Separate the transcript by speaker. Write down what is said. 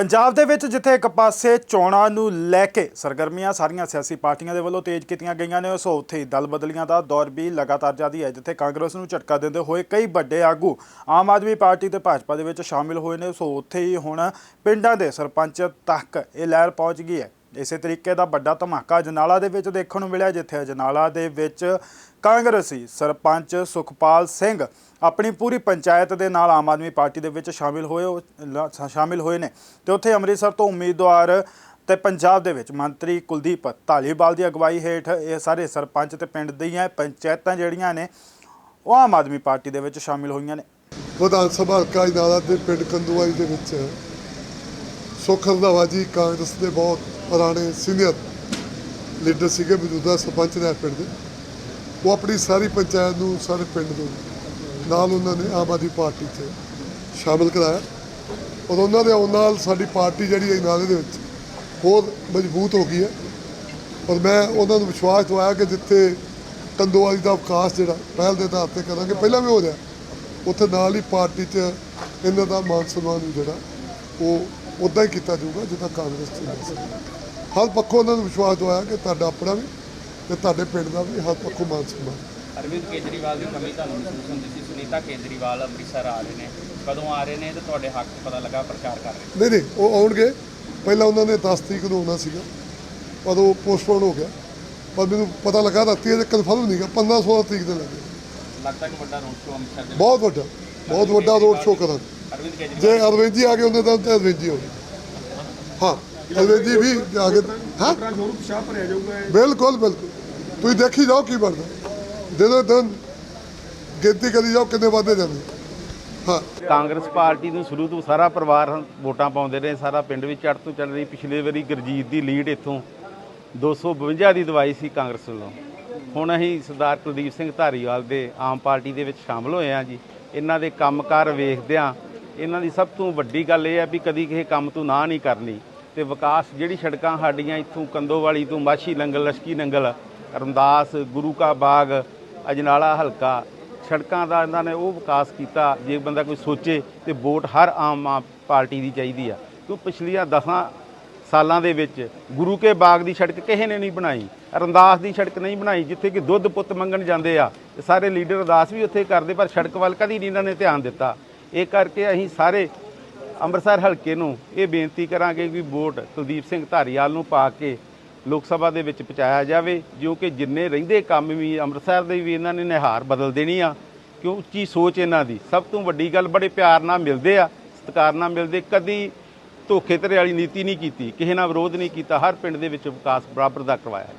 Speaker 1: ਪੰਜਾਬ ਦੇ ਵਿੱਚ ਜਿੱਥੇ ਇੱਕ ਪਾਸੇ ਚੋਣਾਂ ਨੂੰ ਲੈ ਕੇ ਸਰਗਰਮੀਆਂ ਸਾਰੀਆਂ ਸਿਆਸੀ ਪਾਰਟੀਆਂ ਦੇ ਵੱਲੋਂ ਤੇਜ਼ ਕੀਤੀਆਂ ਗਈਆਂ ਨੇ, ਸੋ ਉੱਥੇ ਹੀ ਦਲ ਬਦਲੀਆਂ ਦਾ ਦੌਰ ਵੀ ਲਗਾਤਾਰ ਜਾਰੀ ਹੈ, ਜਿੱਥੇ ਕਾਂਗਰਸ ਨੂੰ ਝਟਕਾ ਦਿੰਦੇ ਹੋਏ ਕਈ ਵੱਡੇ ਆਗੂ ਆਮ ਆਦਮੀ ਪਾਰਟੀ ਤੇ ਭਾਜਪਾ ਦੇ ਵਿੱਚ ਸ਼ਾਮਿਲ ਹੋਏ ਨੇ, ਸੋ ਉੱਥੇ ਹੀ ਹੁਣ ਪਿੰਡਾਂ ਦੇ ਸਰਪੰਚ ਤੱਕ ਇਹ ਲਹਿਰ ਪਹੁੰਚ ਗਈ ਹੈ। ਇਸੇ ਤਰੀਕੇ ਦਾ ਵੱਡਾ ਧਮਾਕਾ ਅਜਨਾਲਾ ਦੇ ਵਿੱਚ ਦੇਖਣ ਨੂੰ ਮਿਲਿਆ, ਜਿੱਥੇ ਅਜਨਾਲਾ ਦੇ ਵਿੱਚ ਕਾਂਗਰਸੀ ਸਰਪੰਚ ਸੁਖਪਾਲ ਸਿੰਘ ਆਪਣੀ ਪੂਰੀ ਪੰਚਾਇਤ ਦੇ ਨਾਲ ਆਮ ਆਦਮੀ ਪਾਰਟੀ ਦੇ ਵਿੱਚ ਸ਼ਾਮਿਲ ਹੋਏ ਸ਼ਾਮਿਲ ਹੋਏ ਨੇ ਤੇ ਉੱਥੇ ਅੰਮ੍ਰਿਤਸਰ ਤੋਂ ਉਮੀਦਵਾਰ ਤੇ ਪੰਜਾਬ ਦੇ ਵਿੱਚ ਮੰਤਰੀ ਕੁਲਦੀਪ ਧਾਲੀਵਾਲ ਦੀ ਅਗਵਾਈ ਹੇਠ ਇਹ ਸਾਰੇ ਸਰਪੰਚ ਤੇ ਪਿੰਡ ਦੀਆਂ ਪੰਚਾਇਤਾਂ ਜਿਹੜੀਆਂ ਨੇ, ਉਹ ਆਮ ਆਦਮੀ ਪਾਰਟੀ ਦੇ ਵਿੱਚ ਸ਼ਾਮਿਲ ਹੋਈਆਂ ਨੇ।
Speaker 2: ਵਿਧਾਨ ਸਭਾ ਹਲਕਾ ਇਨਾਲਾ ਦੇ ਪਿੰਡ ਕੰਦੂਆਈ ਦੇ ਵਿੱਚ ਸੁਖ ਰੰਧਾਵਾ ਜੀ ਕਾਂਗਰਸ ਦੇ ਬਹੁਤ ਪੁਰਾਣੇ ਸੀਨੀਅਰ ਲੀਡਰ ਸੀਗੇ, ਮੌਜੂਦਾ ਸਰਪੰਚ ਨੇ ਪਿੰਡ ਦੇ। ਉਹ ਆਪਣੀ ਸਾਰੀ ਪੰਚਾਇਤ ਨੂੰ, ਸਾਰੇ ਪਿੰਡ ਨੂੰ, ਨਾਲ ਉਹਨਾਂ ਨੇ ਆਮ ਆਦਮੀ ਪਾਰਟੀ 'ਚ ਸ਼ਾਮਿਲ ਕਰਾਇਆ। ਔਰ ਉਹਨਾਂ ਦੇ ਆਉਣ ਨਾਲ ਸਾਡੀ ਪਾਰਟੀ ਜਿਹੜੀ ਹੈ, ਨਾਲੇ ਦੇ ਵਿੱਚ ਹੋਰ ਮਜ਼ਬੂਤ ਹੋ ਗਈ ਹੈ। ਔਰ ਮੈਂ ਉਹਨਾਂ ਨੂੰ ਵਿਸ਼ਵਾਸ ਦਵਾਇਆ ਕਿ ਜਿੱਥੇ ਕੰਦੋਵਾਲੀ ਦਾ ਵਿਕਾਸ ਜਿਹੜਾ ਪਹਿਲ ਦੇ ਆਧਾਰ ਤੇ ਕਰਾਂਗੇ, ਪਹਿਲਾਂ ਵੀ ਹੋ ਰਿਹਾ। ਉੱਥੇ ਨਾਲ ਹੀ ਪਾਰਟੀ 'ਚ ਇਹਨਾਂ ਦਾ ਮਾਨ ਸਨਮਾਨ ਜਿਹੜਾ, ਉਹ ਉਦਾਂ ਹੀ ਕੀਤਾ ਜਾਊਗਾ, ਜਿੱਦਾਂ ਕਾਂਗਰਸ 'ਚ ਹੁੰਦਾ ਸੀ। ਹਰ ਪੱਖੋਂ ਉਹਨਾਂ ਨੂੰ ਵਿਸ਼ਵਾਸ ਦਵਾਇਆ ਕਿ ਤੁਹਾਡਾ ਆਪਣਾ ਵੀ ਤੇ ਤੁਹਾਡੇ ਪਿੰਡ ਦਾ ਵੀ ਹਰ ਪੱਖੋਂ ਮਾਨ ਸਨਮਾਨ।
Speaker 3: ਅਰਵਿੰਦ ਕੇਜਰੀਵਾਲ ਦੀ ਕਮੀ ਤੁਹਾਨੂੰ ਮਹਿਸੂਸ ਹੁੰਦੀ ਸੀ? ਸੁਨੀਤਾ ਕੇਜਰੀਵਾਲ ਅੰਮ੍ਰਿਤਸਰ ਆ ਰਹੇ ਨੇ। ਕਦੋਂ ਆ ਰਹੇ ਨੇ ਤੇ ਤੁਹਾਡੇ ਹੱਕ 'ਚ ਪਤਾ ਲੱਗਾ ਪ੍ਰਚਾਰ ਕਰ ਰਹੇ
Speaker 2: ਨਹੀਂ ਨਹੀਂ ਉਹ ਆਉਣਗੇ। ਪਹਿਲਾਂ ਉਹਨਾਂ ਨੇ 10 ਤਰੀਕ ਨੂੰ ਆਉਣਾ ਸੀਗਾ। ਪਰ ਉਹ ਪੋਸਟਪੋਨ ਹੋ ਗਿਆ। ਪਰ ਮੈਨੂੰ ਪਤਾ ਲੱਗਾ ਰਾਤੀ ਇਹ ਕਨਫਰਮ ਨਹੀਂ ਗਾ 15 16 ਤਰੀਕ ਦੇ ਲੱਗੇ।
Speaker 3: ਲੱਗਦਾ ਕਿ ਵੱਡਾ ਰੋਡ ਸ਼ੋਅ ਅੰਮ੍ਰਿਤਸਰ ਦੇ
Speaker 2: ਬਹੁਤ ਵੱਡਾ। ਬਹੁਤ ਵੱਡਾ ਰੋਡ ਸ਼ੋਅ ਕਰਾਂਗੇ।
Speaker 3: ਅਰਵਿੰਦ ਕੇਜਰੀਵਾਲ
Speaker 2: ਜੇ ਅਰਵਿੰਦ ਜੀ ਆ ਗਏ ਹੁੰਦੇ ਤਾਂ ਅਰਵਿੰਦ ਜੀ ਹੋ। ਹਾਂ ਅਰਵਿੰਦ ਜੀ ਵੀ ਆ ਗਏ ਹਾਂ? ਬਿਲਕੁਲ ਬਿਲਕੁਲ। ਤੁਸੀਂ ਦੇਖੀ ਜਾਓ ਕੀ ਬਣਦਾ। ਦਿਨੋਂ ਦਿਨ ਗਿਣਤੀ ਕਰੀ ਜਾਓ ਕਿੰਨੇ ਵਾਧੇ ਜਾਂਦੇ। ਹਾਂ।
Speaker 4: ਕਾਂਗਰਸ ਪਾਰਟੀ ਨੂੰ ਸ਼ੁਰੂ ਤੋਂ ਸਾਰਾ ਪਰਿਵਾਰ ਵੋਟਾਂ ਪਾਉਂਦੇ ਰਹੇ ਸਾਰਾ ਪਿੰਡ ਵਿੱਚ ਚੜ੍ਹ ਤੋਂ ਚੱਲ ਰਹੀ। ਪਿਛਲੇ ਵਾਰੀ ਗੁਰਜੀਤ ਦੀ ਲੀਡ ਇੱਥੋਂ 252 ਦੀ ਦਵਾਈ ਸੀ ਕਾਂਗਰਸ ਵੱਲੋਂ। ਹੁਣ ਅਸੀਂ ਸਰਦਾਰ ਕੁਲਦੀਪ ਸਿੰਘ ਧਾਰੀਵਾਲ ਦੇ ਆਮ ਪਾਰਟੀ ਦੇ ਵਿੱਚ ਸ਼ਾਮਲ ਹੋਏ ਹਾਂ ਜੀ। ਇਹਨਾਂ ਦੇ ਕੰਮਕਾਰ ਵੇਖਦਿਆਂ ਇਹਨਾਂ ਦੀ ਸਭ ਤੋਂ ਵੱਡੀ ਗੱਲ ਇਹ ਹੈ ਵੀ ਕਦੀ ਕਿਸੇ ਕੰਮ ਤੋਂ ਨਾ ਨਹੀਂ ਕਰਨੀ। ਤੇ ਵਿਕਾਸ ਜਿਹੜੀ ਸੜਕਾਂ ਸਾਡੀਆਂ ਇੱਥੋਂ ਕੰਦੋਵਾਲੀ ਤੋਂ ਮਾਛੀ ਨੰਗਲ ਲਸ਼ਕੀ ਨੰਗਲ ਰਮਦਾਸ, ਗੁਰੂ ਕਾ ਬਾਗ, ਅਜਨਾਲਾ ਹਲਕਾ, ਸੜਕਾਂ ਦਾ ਇਹਨਾਂ ਨੇ ਉਹ ਵਿਕਾਸ ਕੀਤਾ, ਜੇ ਬੰਦਾ ਕੋਈ ਸੋਚੇ ਤੇ ਵੋਟ ਹਰ ਆਮ ਆ- ਪਾਰਟੀ ਦੀ ਚਾਹੀਦੀ ਆ। ਕਿਉਂ ਪਿਛਲੀਆਂ 10 ਸਾਲਾਂ ਦੇ ਵਿੱਚ ਗੁਰੂ ਕੇ ਬਾਗ ਦੀ ਸੜਕ ਕਿਸੇ ਨੇ ਨਹੀਂ ਬਣਾਈ ਰੰਦਾਸ ਦੀ ਸੜਕ ਨਹੀਂ ਬਣਾਈ, ਜਿੱਥੇ ਕਿ ਦੁੱਧ ਪੁੱਤ ਮੰਗਣ ਜਾਂਦੇ ਆ ਤੇ ਸਾਰੇ ਲੀਡਰ ਅਰਦਾਸ ਵੀ ਉੱਥੇ ਕਰਦੇ, ਪਰ ਸੜਕ ਵੱਲ ਕਦੀ ਨਹੀਂ ਇਹਨਾਂ ਨੇ ਧਿਆਨ ਦਿੱਤਾ। ਇਹ ਕਰਕੇ ਅਸੀਂ ਸਾਰੇ ਅੰਮ੍ਰਿਤਸਰ ਹਲਕੇ ਨੂੰ ਇਹ ਬੇਨਤੀ ਕਰਾਂਗੇ ਕਿ ਵੋਟ ਕੁਲਦੀਪ ਸਿੰਘ ਧਾਰੀਵਾਲ ਨੂੰ ਪਾ ਕੇ ਲੋਕ ਸਭਾ ਦੇ ਵਿੱਚ ਪਹੁੰਚਾਇਆ ਜਾਵੇ, ਜੋ ਕਿ ਜਿੰਨੇ ਰਹਿੰਦੇ ਕੰਮ ਵੀ ਅੰਮ੍ਰਿਤਸਰ ਦੇ ਵੀ ਇਹਨਾਂ ਨੇ ਨਿਹਾਰ ਬਦਲ ਦੇਣੀ ਆ, ਕਿਉਂ ਉੱਚੀ ਸੋਚ ਇਹਨਾਂ ਦੀ। ਸਭ ਤੋਂ ਵੱਡੀ ਗੱਲ, ਬੜੇ ਪਿਆਰ ਨਾਲ ਮਿਲਦੇ ਆ, ਸਤਿਕਾਰ ਨਾਲ ਮਿਲਦੇ, ਕਦੀ ਧੋਖੇ ਧੜੇ ਵਾਲੀ ਨੀਤੀ ਨਹੀਂ ਕੀਤੀ, ਕਿਸੇ ਨਾਲ ਵਿਰੋਧ ਨਹੀਂ ਕੀਤਾ, ਹਰ ਪਿੰਡ ਦੇ ਵਿੱਚ ਵਿਕਾਸ ਬਰਾਬਰ ਦਾ ਕਰਵਾਇਆ।